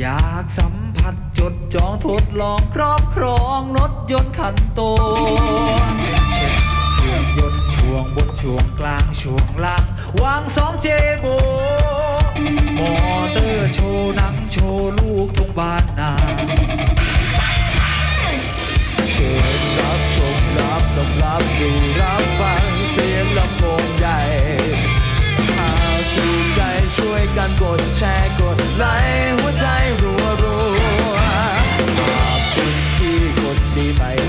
อยากสัมผัสจดจองทดลองครอบครองรถยนต์คันโตเช็คเครื่องยนต์ช่วงบนช่วงกลางช่วงล่างวางสองเจโบมอเตอร์โชว์หนังโชว์ลูกทุ่งบ้านนาเชิญรับชมรับลมรับดูรับฟังเสียงลำโพงใหญ่หากถูกใจช่วยกันกดแชร์กดไลค์ me